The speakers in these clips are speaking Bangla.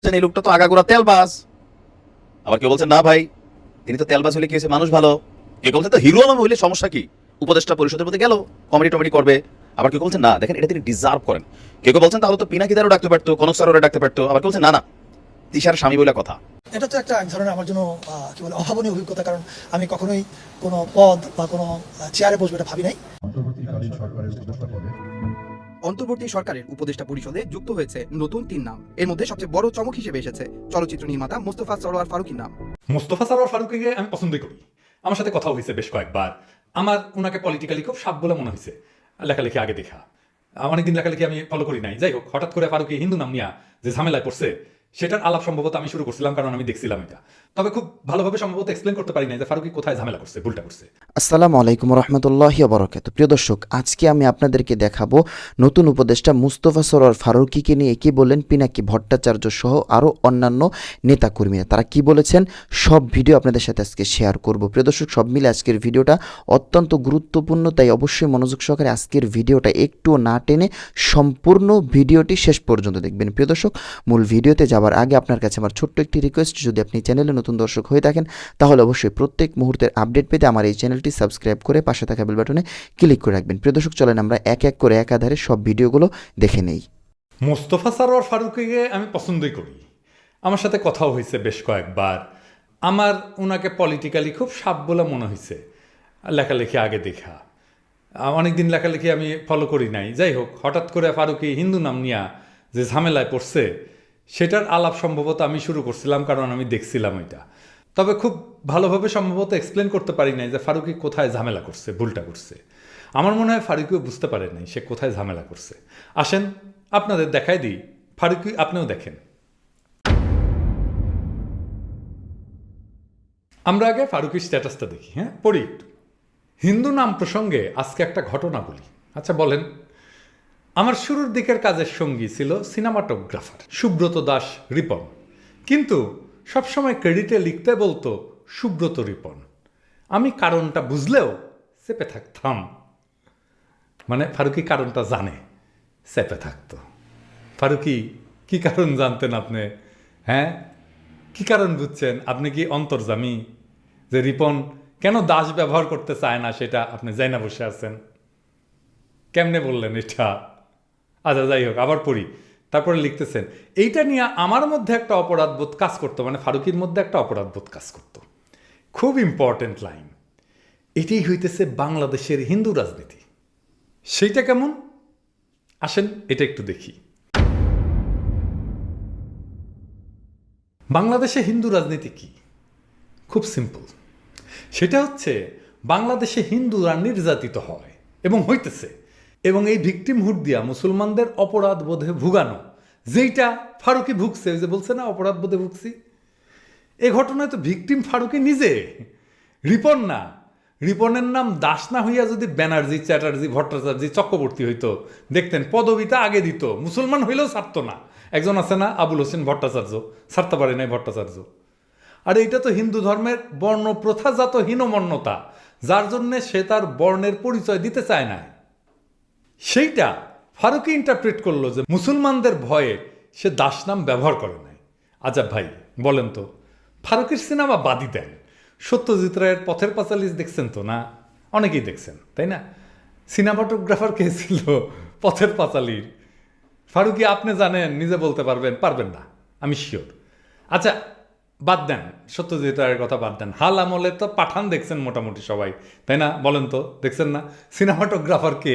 বলছেন, এই লোকটা তো আগাগোড়া তেলবাজ। আবার কেউ বলছেন না ভাই তিনি তো তেলবাজ হলে কি হয়েছে? মানুষ ভালো। কেউ বলছেন তো হিরো আলম হইলে সমস্যা কি? উপদেষ্টা পরিষদের মধ্যে গেল কমেডি টমেডি করবে। আবার কেউ বলছেন না দেখেন এটা তিনি ডিজার্ভ করেন। কেউ কেউ বলছেন তাহলে তো পিনাকিদারও ডাকতে পারতো কনক স্যারও ডাকতে পারতো। আবার কেউ বলছেন না না তিশার স্বামী বলে কথা। এটা তো একটা এক ধরনের আমার জন্য কি বলে অভাবনীয় অভিজ্ঞতা কারণ আমি কখনোই কোনো পদ বা কোনো চেয়ারে বসবো এটা ভাবি নাই। অন্তর্বর্তীকালীন সরকারের উপদেষ্টা পদে অন্তর্বর্তী সরকারের উপদেষ্টা পরিষদে যুক্ত হয়েছে নতুন তিন নাম। এর মধ্যে সবচেয়ে বড় চমক হিসেবে এসেছে চলচ্চিত্র নির্মাতা মোস্তফা সরোয়ার ফারুকির নাম। মোস্তফা সারোয়ার ফারুকিকে আমি পছন্দই করি। আমার সাথে কথা হয়েছে বেশ কয়েকবার। আমার ওনাকে পলিটিক্যালি খুব সাপ বলে মনে হয়েছে। লেখালেখি আগে দেখা। অনেকদিন লেখালেখি আমি ফলো করি নাই। যাই হোক, হঠাৎ করে ফারুকি হিন্দু নাম নিয়া যে ঝামেলায় পড়ছে, সেটার আলাপ সম্ভবত আমি শুরু করছিলাম, কারণ আমি দেখছিলাম এটা। তবে খুব ভালোভাবে সম্ভবত এক্সপ্লেন করতে পারি নাই যে ফারুকি কোথায় ঝামেলা করছে, ভুলটা করছে। আসসালামু আলাইকুম রহমতুল্লাহ বরকাত প্রিয় দর্শক, আজকে আমি আপনাদেরকে দেখাবো নতুন উপদেষ্টা মুস্তফা সরোয়ার ফারুকিকে নিয়ে কি বললেন পিনাকি ভট্টাচার্য সহ আরও অন্যান্য নেতাকর্মীরা। তারা কি বলেছেন? সব ভিডিও আপনাদের সাথে আজকে শেয়ার করব। প্রিয় দর্শক, সব মিলে আজকের ভিডিওটা অত্যন্ত গুরুত্বপূর্ণ, তাই অবশ্যই মনোযোগ সহকারে আজকের ভিডিওটা একটু না টেনে সম্পূর্ণ ভিডিওটি শেষ পর্যন্ত দেখবেন। প্রিয় দর্শক, মূল ভিডিওতে যাওয়ার আগে আপনার কাছে আমার ছোট্ট একটি রিকোয়েস্ট যদি আপনি চ্যানেলে নতুন দর্শক হয়ে থাকেন, তাহলে অবশ্যই প্রত্যেক মুহূর্তের আপডেট পেতে আমার এই চ্যানেলটি সাবস্ক্রাইব করে পাশে থাকা বেল বাটনে ক্লিক করে রাখবেন। প্রিয় দর্শক, চলেন আমরা এক এক করে একাধারে সব ভিডিওগুলো দেখে নেই। মোস্তফা সারোয়ার ফারুকিকে আমি পছন্দই করি। আমার সাথে কথাও হয়েছে বেশ কয়েকবার। আমার ওনাকে পলিটিক্যালি খুব সাপ বলে মনে হয়েছে। লেখালেখি আগে দেখা। অনেকদিন লেখালেখি আমি ফলো করি নাই। যাই হোক, হঠাৎ করে ফারুকি হিন্দু নাম নিয়া যে ঝামেলায় পড়ছে সেটার আলাপ সম্ভবত আমি শুরু করছিলাম, কারণ আমি দেখছিলাম এটা। তবে খুব ভালোভাবে সম্ভবত এক্সপ্লেন করতে পারি নাই যে ফারুকি কোথায় ঝামেলা করছে, ভুলটা করছে। আমার মনে হয় ফারুকিও বুঝতে পারে নাই সে কোথায় ঝামেলা করছে। আসেন, আপনাদের দেখাই দিই। ফারুকি, আপনিও দেখেন। আমরা আগে ফারুকির স্ট্যাটাসটা দেখি হ্যাঁ? পড়ি হিন্দু নাম প্রসঙ্গে আজকে একটা ঘটনা বলি। আচ্ছা বলেন। আমার শুরুর দিকের কাজের সঙ্গী ছিল সিনেমাটোগ্রাফার সুব্রত দাস রিপন। কিন্তু সবসময় ক্রেডিটে লিখতে বলতো, সুব্রত রিপন, আমি কারণটা বুঝলেও চেপে থাকতাম। মানে ফারুকি কারণটা জানে, চেপে থাকতো। ফারুকি, কি কারণ জানতেন আপনি? হ্যাঁ? কি কারণ বুঝছেন? আপনি কি অন্তর্জামী? যে রিপন কেন দাস ব্যবহার করতে চায় না সেটা আপনি যাই না বসে আছেন? কেমনে বললেন এটা? আচ্ছা যাই হোক, আবার পড়ি। তারপরে লিখতেছেন, এইটা নিয়ে আমার মধ্যে একটা অপরাধবোধ কাজ করতো মানে ফারুকির মধ্যে একটা অপরাধবোধ কাজ করতো। খুব ইম্পর্টেন্ট লাইন এটাই হইতেছে বাংলাদেশের হিন্দু রাজনীতি। সেইটা কেমন? আসেন, এটা একটু দেখি। বাংলাদেশে হিন্দু রাজনীতি কি? খুব সিম্পল সেটা হচ্ছে, বাংলাদেশে হিন্দুরা নির্যাতিত হয় এবং হইতেছে। এবং এই ভিকটিমহুড দিয়া মুসলমানদের অপরাধ বোধে ভুগানো। যেইটা ফারুকি ভুগছে, ওই যে বলছে না, অপরাধ বোধে ভুগছি? এ ঘটনায় তো ভিকটিম ফারুকি নিজে। রিপন না। রিপনের নাম দাস না হইয়া যদি ব্যানার্জি, চ্যাটার্জি, ভট্টাচার্য, চক্রবর্তী হইতো, দেখতেন পদবিটা আগে দিত। মুসলমান হইলেও ছাড়ত না। একজন আছে না, আবুল হোসেন ভট্টাচার্য। ছাড়তে পারে নাই ভট্টাচার্য। আর এইটা তো হিন্দু ধর্মের বর্ণ প্রথাজাত হীনমন্যতা যার জন্যে সে তার বর্ণের পরিচয় দিতে চায় না সেইটা ফারুকি ইন্টারপ্রেট করল যে মুসলমানদের ভয়ে সে দাস নাম ব্যবহার করে নাই। আজাব ভাই, বলেন তো, ফারুকের সিনেমা বাদই দেন। সত্যজিৎ রায়ের পথের পাঁচালিশ দেখছেন তো না? অনেকেই দেখছেন, তাই না? সিনেমাটোগ্রাফার কে ছিল পথের পাঁচালির ফারুকি, আপনি জানেন, নিজে বলতে পারবেন পারবেন না, আমি শিওর আচ্ছা বাদ দেন, সত্যজিৎ রায়ের কথা বাদ দেন। হাল আমলে তো পাঠান দেখছেন মোটামুটি সবাই, তাই না? বলেন তো, দেখছেন না? সিনেমাটোগ্রাফার কে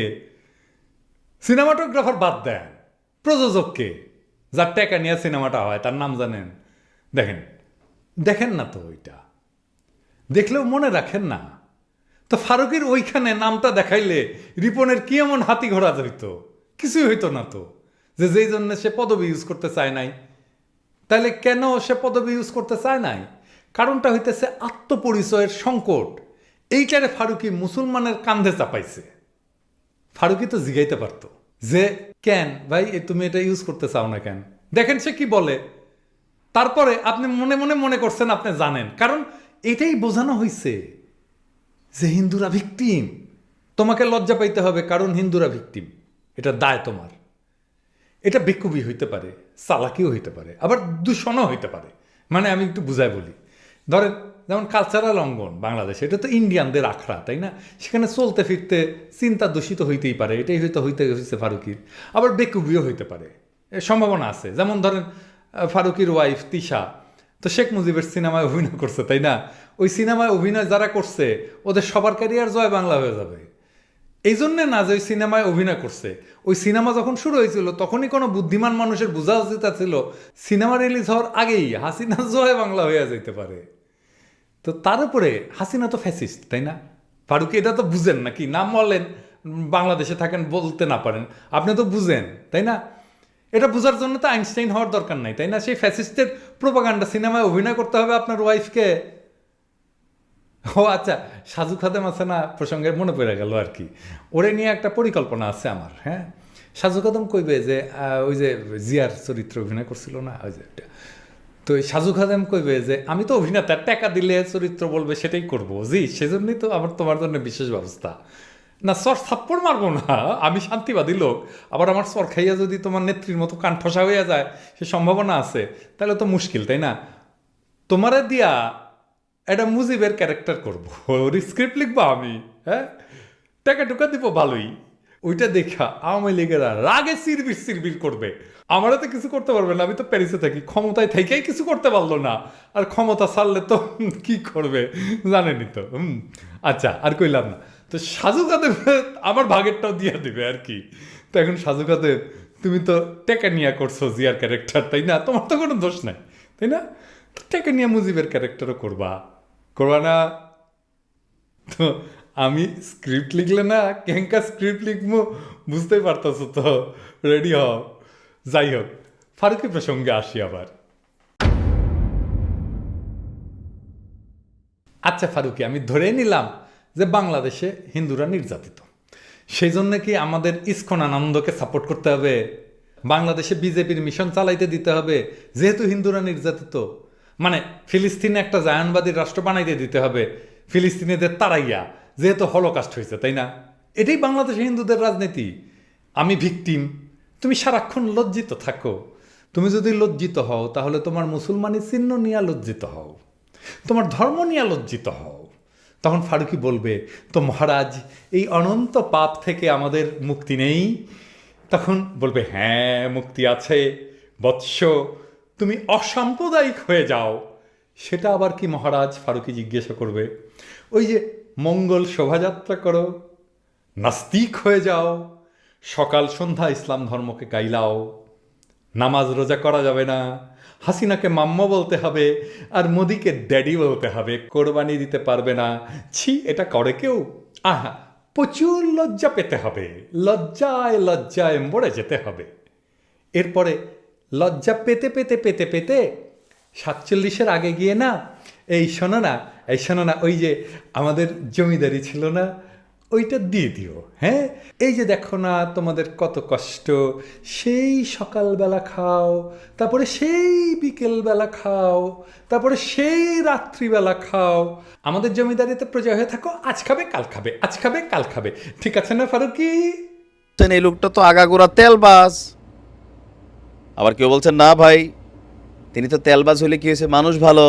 সিনেমাটোগ্রাফার বাদ দেন। প্রযোজককে যার টাকা নিয়ে সিনেমাটা হয়, তার নাম জানেন? দেখেন দেখেন না তো ওইটা। দেখলেও মনে রাখেন না। তো ফারুকের ওইখানে নামটা দেখাইলে রিপনের কি এমন হাতি ঘোড়া হইতো কিছুই হইতো না তো। যে যেই জন্য সে পদবি ইউজ করতে চায় নাই। তাহলে কেন সে পদবি ইউজ করতে চায় নাই? কারণটা হইতেছে আত্মপরিচয়ের সংকট। এইটারে ফারুকি মুসলমানের কান্ধে চাপাইছে। ফারুকি তো জিগাইতে পারতো। যে, কেন? ভাই তুমি এটা ইউজ করতে চাও না কেন? দেখেন সে কি বলে। তারপরে আপনি মনে মনে মনে করছেন, আপনি জানেন। কারণ এটাই বোঝানো হয়েছে যে হিন্দুরা ভিকটিম। তোমাকে লজ্জা পাইতে হবে কারণ হিন্দুরা ভিকটিম। এটা দায় তোমার। এটা বেকুবি হইতে পারে, চালাকিও হইতে পারে, আবার দূষণও হইতে পারে। মানে আমি একটু বুঝাই বলি। ধরেন যেমন কালচারাল অঙ্গন বাংলাদেশ, এটা তো ইন্ডিয়ানদের আখড়া, তাই না? সেখানে চলতে ফিরতে চিন্তা দূষিত হইতেই পারে, এটাই হয়তো হইতে হয়েছে ফারুকির। আবার বেকুবিও হইতে পারে সম্ভাবনা আছে। যেমন ধরেন ফারুকির ওয়াইফ তিশা, তো শেখ মুজিবের সিনেমায় অভিনয় করছে, তাই না? ওই সিনেমায় অভিনয় যারা করছে, ওদের সবার ক্যারিয়ার জয় বাংলা হয়ে যাবে। এই জন্যে না যে ওই সিনেমায় অভিনয় করছে, ওই সিনেমা যখন শুরু হয়েছিল, তখনই কোনো বুদ্ধিমান মানুষের বোঝা উচিত ছিল, সিনেমা রিলিজ হওয়ার আগেই হাসিনা জয় বাংলা হয়ে যেতে পারে। তো তার উপরে হাসিনা তো ফ্যাসিস্ট তাই না? ফারুকি, এটা তো বুঝেন নাকি? নাম বলেন বাংলাদেশে থাকেন বলতে না পারেন, আপনি তো বুঝেন, তাই না? এটা বোঝার জন্য তো আইনস্টাইন হওয়ার দরকার নাই, তাই না? সেই ফ্যাসিস্টের প্রোপাগান্ডা সিনেমায় অভিনয় করতে হবে আপনার ওয়াইফকে ও আচ্ছা সাজু খাদেম আছে না? প্রসঙ্গে মনে পড়ে গেল আর কি। ওরে নিয়ে একটা পরিকল্পনা আছে আমার হ্যাঁ? সাজু খাদেম কইবে যে ওই যে জিয়ার চরিত্র অভিনয় করছিল না? ওই যে ওটা। তো সাজু খাদেম কইবে যে, আমি তো অভিনেতা টাকা দিলে চরিত্র বলবে, সেটাই করব। জি, সেজন্যই তো আমার তোমার জন্য বিশেষ ব্যবস্থা। না সর থাপ্পড় মারবো না, আমি শান্তিবাদী লোক। আবার আমার সর খাইয়া যদি তোমার নেত্রীর মতো কান ঠসা হইয়া যায়, সে সম্ভাবনা আছে। তাহলে তো মুশকিল, তাই না? তোমারে দিয়া এটা মুজিবের ক্যারেক্টার করব। স্ক্রিপ্ট লিখব আমি হ্যাঁ? টাকা টুকা দিব, ভালোই। ওইটা দেখা আওয়ামী লীগেরা রাগে সিরবির সিরবির করবে। আমারও তো কিছু করতে পারবে না, আমি তো প্যারিসে থাকি, ক্ষমতায় থেকেই কিছু করতে পারল না। আর ক্ষমতা ছাড়লে তো কি করবে? জানেনি তো, হুম। আচ্ছা আর কইলাম না। তো সাজু কাদেব আমার ভাগেরটাও দিয়ে দেবে আর কি। তো এখন সাজু কাদেব, তুমি তো টেকা নিয়ে করছ জিয়ার ক্যারেক্টার তাই না? তোমার তো কোনো দোষ নাই, তাই না? তো টেকা নিয়ে মুজিবের ক্যারেক্টারও করবা। করবা না? তো আমি স্ক্রিপ্ট লিখলে না কেঙ্কা স্ক্রিপ্ট লিখব, বুঝতেই পারতেছো তো। রেডি হও। যাই হোক, ফারুকি প্রসঙ্গে আসি আবার। আচ্ছা ফারুকি, আমি ধরে নিলাম যে বাংলাদেশে হিন্দুরা নির্যাতিত। সেই জন্য কি আমাদের ইস্কন আনন্দকে সাপোর্ট করতে হবে? বাংলাদেশে বিজেপির মিশন চালাইতে দিতে হবে? যেহেতু হিন্দুরা নির্যাতিত মানে ফিলিস্তিনে একটা জায়নবাদী রাষ্ট্র বানাইতে দিতে হবে। ফিলিস্তিনিদের তারাইয়া। যেহেতু হলোকাস্ট হয়েছে, তাই না? এটাই বাংলাদেশে হিন্দুদের রাজনীতি। আমি ভিকটিম, তুমি সারাক্ষণ লজ্জিত থাকো। তুমি যদি লজ্জিত হও, তাহলে তোমার মুসলমানি চিহ্ন নিয়ে লজ্জিত হও। তোমার ধর্ম নিয়ে লজ্জিত হও। তখন ফারুকি বলবে, তো মহারাজ, এই অনন্ত পাপ থেকে আমাদের মুক্তি নেই? তখন বলবে হ্যাঁ মুক্তি আছে। বৎস, তুমি অসাম্প্রদায়িক হয়ে যাও। সেটা আবার কি মহারাজ? ফারুকি জিজ্ঞাসা করবে, ওই যে মঙ্গল শোভাযাত্রা করো, নাস্তিক হয়ে যাও, সকাল সন্ধ্যা ইসলাম ধর্মকে গাইলাও, নামাজ রোজা করা যাবে না, হাসিনাকে মাম্মা বলতে হবে আর মোদিকে ড্যাডি বলতে হবে, কোরবানি দিতে পারবে না। ছি, এটা করে কেউ? আহা, প্রচুর লজ্জা পেতে হবে, লজ্জায় লজ্জায় মরে যেতে হবে। এরপরে লজ্জা পেতে পেতে পেতে পেতে সাতচল্লিশের আগে গিয়ে না, এই শোনো না এই শোনো না, ওই যে আমাদের জমিদারি ছিল না, ওইটা দিয়ে দিও হ্যাঁ? এই যে দেখো না, তোমাদের কত কষ্ট, সেই সকালবেলা খাও, তারপরে সেই বিকেলবেলা খাও, তারপরে সেই রাত্রিবেলা খাও। আমাদের জমিদারিতে প্রজা হয়ে থাকো, আজ খাবে, কাল খাবে, আজ খাবে, কাল খাবে। ঠিক আছে না, ফারুকি? এই লোকটা তো আগাগোড়া তেলবাজ। আবার কেউ বলছেন, না ভাই, তিনি তো তেলবাজ হলে কি হয়েছে? মানুষ ভালো।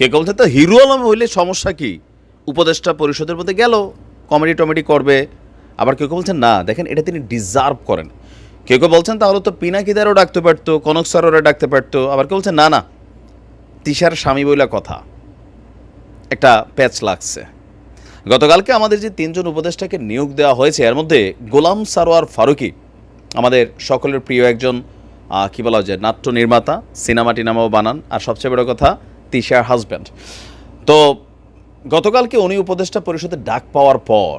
কে কেউ বলছেন তো হিরো আলম হইলে সমস্যা কি? উপদেষ্টা পরিষদের মধ্যে গেল, কমেডি টমেডি করবে। আবার কেউ কেউ বলছেন, না, দেখেন, এটা তিনি ডিজার্ভ করেন। কেউ কেউ বলছেন, তাহলে তো পিনাকিদারও ডাকতে পারতো, কনক স্যারও ডাকতে পারতো। আবার কেউ বলছেন, না না, তিশার স্বামী বইলা কথা। একটা প্যাচ লাগছে। গতকালকে আমাদের যে তিনজন উপদেষ্টাকে নিয়োগ দেওয়া হয়েছে, এর মধ্যে গোলাম সারোয়ার ফারুকি, আমাদের সকলের প্রিয় একজন কি বলা যায়, নাট্য নির্মাতা সিনেমা টিনামাও বানান। আর সবচেয়ে বড় কথা তিশার হাজব্যান্ড তো গতকালকে উনি উপদেষ্টা পরিষদে ডাক পাওয়ার পর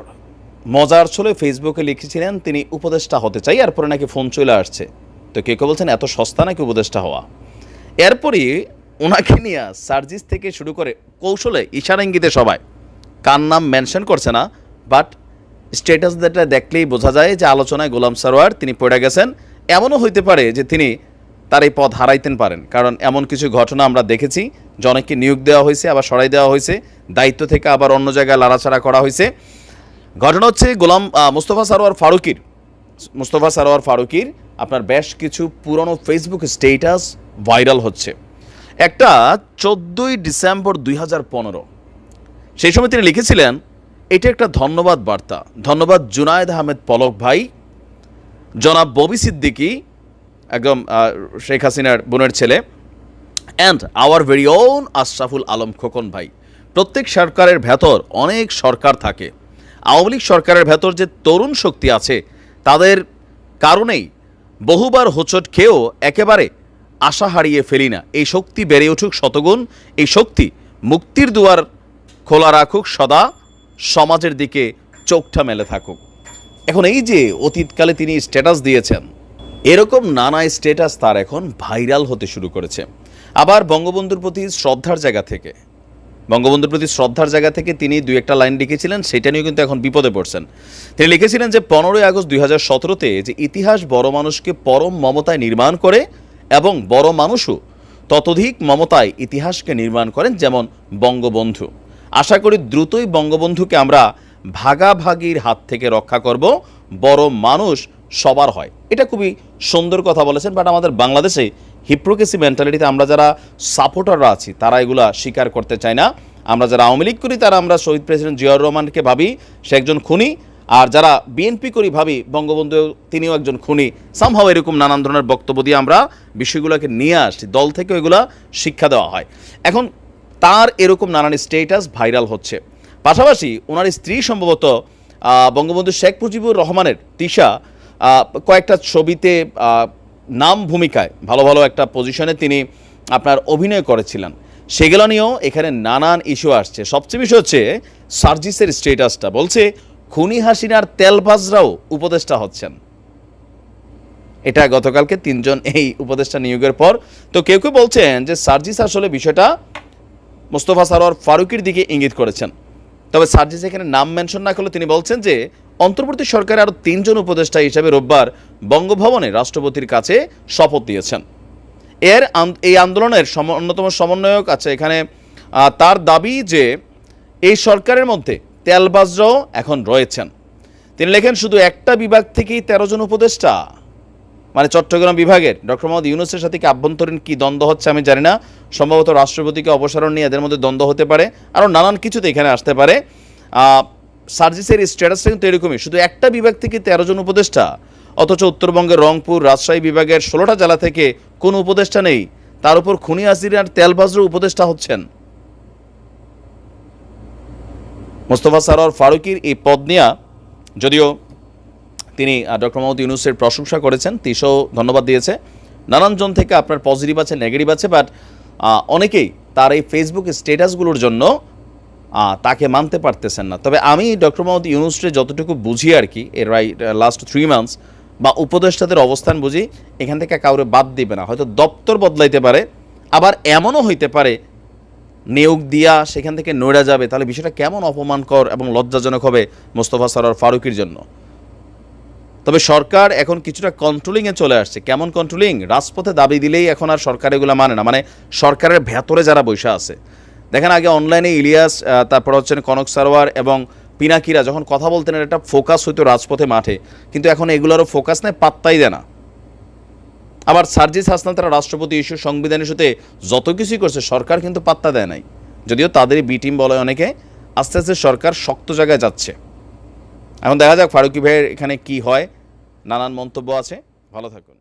মজার ছলে ফেসবুকে লিখেছিলেন, তিনি উপদেষ্টা হতে চাই, এরপরে নাকি ফোন চলে আসছে। তো কে কে বলছেন, এত সস্তা নাকি উপদেষ্টা হওয়া? এরপরই ওনাকে নিয়ে সার্জিস থেকে শুরু করে কৌশলে ইশারা ইঙ্গিতে সবাই। কার নাম মেনশন করছে না, বাট স্ট্যাটাস যেটা দেখলেই বোঝা যায় যে আলোচনায় গোলাম সারোয়ার তিনি পড়ে গেছেন। এমনও হইতে পারে যে তিনি তার এই পদ হারাইতেন পারেন। কারণ এমন কিছু ঘটনা আমরা দেখেছি অনেককে নিয়োগ দেওয়া হয়েছে, আবার সরাই দেওয়া হয়েছে, দায়িত্ব থেকে আবার অন্য জায়গায় লাড়াছাড়া করা হয়েছে। ঘটনা হচ্ছে গোলাম মুস্তফা সারোয়ার ফারুকির। মুস্তফা সারোয়ার ফারুকির আপনার বেশ কিছু পুরনো ফেসবুক স্টেটাস ভাইরাল হচ্ছে। একটা চোদ্দোই ডিসেম্বর দুই হাজার পনেরো। সেই সময় তিনি লিখেছিলেন, এটা একটা ধন্যবাদ বার্তা। ধন্যবাদ জুনায়েদ আহমেদ পলক ভাই। জনাব ববি সিদ্দিকি একদম শেখ হাসিনার বোনের ছেলে। And our very own Ashraful Alam Khokon ভাই। প্রত্যেক সরকারের ভেতর অনেক সরকার থাকে। আওয়ামী লীগ সরকারের ভেতর যে তরুণ শক্তি আছে, তাদের কারণেই বহুবার হোঁচট খেয়েও একেবারে আশা হারিয়ে ফেলি না। এই শক্তি বেড়ে উঠুক শতগুণ, এই শক্তি মুক্তির দুয়ার খোলা রাখুক সদা, সমাজের দিকে চোখটা মেলে থাকুক। এখন এই যে অতীতকালে তিনি স্ট্যাটাস দিয়েছেন এরকম নানা স্টেটাস তার এখন ভাইরাল হতে শুরু করেছে। আবার বঙ্গবন্ধুর প্রতি শ্রদ্ধার জায়গা থেকে। বঙ্গবন্ধুর প্রতি শ্রদ্ধার জায়গা থেকে তিনি দুই একটা লাইন লিখেছিলেন, সেটা নিয়েও কিন্তু এখন বিপদে পড়ছেন। তিনি লিখেছিলেন যে, পনেরোই আগস্ট দুই হাজার সতেরোতে যে ইতিহাস বড় মানুষকে পরম মমতায় নির্মাণ করে এবং বড় মানুষও ততোধিক মমতায় ইতিহাসকে নির্মাণ করেন যেমন বঙ্গবন্ধু। আশা করি দ্রুতই বঙ্গবন্ধুকে আমরা ভাগাভাগির হাত থেকে রক্ষা করব। বড় মানুষ সবার হয়। এটা খুবই সুন্দর কথা বলেছেন বাট আমাদের বাংলাদেশে হিপ্রোকেসি মেন্টালিটিতে আমরা যারা সাপোর্টাররা আছি, তারা এগুলা স্বীকার করতে চায় না। আমরা যারা আওয়ামী লীগ করি, তারা আমরা শহীদ প্রেসিডেন্ট জিয়াউর রহমানকে ভাবি, সে একজন খুনি। আর যারা বিএনপি করি, ভাবি বঙ্গবন্ধু তিনিও একজন খুনি। সামহাও এরকম নানান ধরনের বক্তব্য দিয়ে আমরা বিষয়গুলোকে নিয়ে আসছি, দল থেকে এগুলা শিক্ষা দেওয়া হয়। এখন তার এরকম নানান স্টেটাস ভাইরাল হচ্ছে। পাশাপাশি ওনার স্ত্রী সম্ভবত বঙ্গবন্ধু শেখ মুজিবুর রহমানের তিশা কয়েকটা ছবিতে নাম ভূমিকায়, ভালো ভালো একটা পজিশনে তিনি আপনার অভিনয় করেছিলেন। সেগুলো নিয়েও এখানে নানান ইস্যু আসছে। সবচেয়ে বিষয় হচ্ছে, সার্জিসের স্টেটাসটা বলছে, খুনি হাসিনার তেলবাজরাও উপদেষ্টা হচ্ছেন। এটা গতকালকে তিনজন এই উপদেষ্টা নিয়োগের পর। তো কেউ কেউ বলছেন যে, সার্জিস আসলে বিষয়টা মোস্তফা সারোয়ার ফারুকির দিকে ইঙ্গিত করেছেন। তবে সার্জিস এখানে নাম মেনশন না করলে তিনি বলছেন যে অন্তর্বর্তী সরকারের আরও তিনজন উপদেষ্টা হিসেবে রোববার বঙ্গভবনে রাষ্ট্রপতির কাছে শপথ দিয়েছেন এর এই আন্দোলনের সম- অন্যতম সমন্বয়ক আছে এখানে তার দাবি যে এই সরকারের মধ্যে তেলবাজরাও এখন রয়েছেন। তিনি লেখেন, শুধু একটা বিভাগ থেকেই তেরো জন উপদেষ্টা। মানে চট্টগ্রাম বিভাগের ডক্টর মোহাম্মদ ইউনুসের সাথে কি আভ্যন্তরীণ কী দ্বন্দ্ব হচ্ছে আমি জানি না। সম্ভবত রাষ্ট্রপতিকে অপসারণ নিয়ে এদের মধ্যে দ্বন্দ্ব হতে পারে। আরও নানান কিছুতে এখানে আসতে পারে। সার্জিসের স্ট্যাটাসটা কিন্তু এরকমই। শুধু একটা বিভাগ থেকে তেরো জন উপদেষ্টা, অথচ উত্তরবঙ্গের রংপুর, রাজশাহী বিভাগের ষোলোটা জেলা থেকে কোনো উপদেষ্টা নেই। তার উপর খুনি আসির আর তেলবাজরা উপদেষ্টা হচ্ছেন। মোস্তফা সারোয়ার ফারুকির এই পদ নিয়ে যদিও তিনি ডক্টর মোহাম্মদ ইউনুসের প্রশংসা করেছেন তিশও ধন্যবাদ দিয়েছে। নানান জন থেকে আপনার পজিটিভ আছে নেগেটিভ আছে বাট অনেকেই তার এই ফেসবুক স্টেটাসগুলোর জন্য তাকে মানতে পারতেছেন না। তবে আমি ডক্টর মোহাম্মদ ইউনুসরে যতটুকু বুঝি আর কি, এর রাইট লাস্ট থ্রি মান্থস বা উপদেষ্টাদের অবস্থান বুঝি, এখান থেকে কাউরে বাদ দিবে না। হয়তো দপ্তর বদলাইতে পারে, আবার এমনও হইতে পারে, নিয়োগ দিয়া সেখান থেকে নড়ে যাবে। তাহলে বিষয়টা কেমন অপমানকর এবং লজ্জাজনক হবে মোস্তফা সরার ফারুকির জন্য? তবে সরকার এখন কিছুটা কন্ট্রোলিংয়ে চলে আসছে। কেমন কন্ট্রোলিং রাজপথে দাবি দিলেই এখন আর সরকার এগুলো মানে না। মানে সরকারের ভেতরে যারা বসে আছে দেখেন আগে অনলাইনে ইলিয়াস তারপর হচ্ছেন কনক সারোয়ার এবং পিনাকিরা যখন কথা বলতেন একটা ফোকাস হইতো রাজপথে, মাঠে। কিন্তু এখন এগুলোরও ফোকাস নেই, পাত্তাই দেয় না। আবার সার্জিস হাসনান, তারা রাষ্ট্রপতি ইস্যু সংবিধানের সাথে যত কিছুই করছে, সরকার কিন্তু পাত্তা দেয় নাই। যদিও তাদেরই বি টিম বলে অনেকে, আস্তে আস্তে সরকার শক্ত জায়গায় যাচ্ছে। এখন দেখা যাক ফারুকি ভাইয়ের এখানে কি হয়। নানান মন্তব্য আছে। ভালো থাকুন।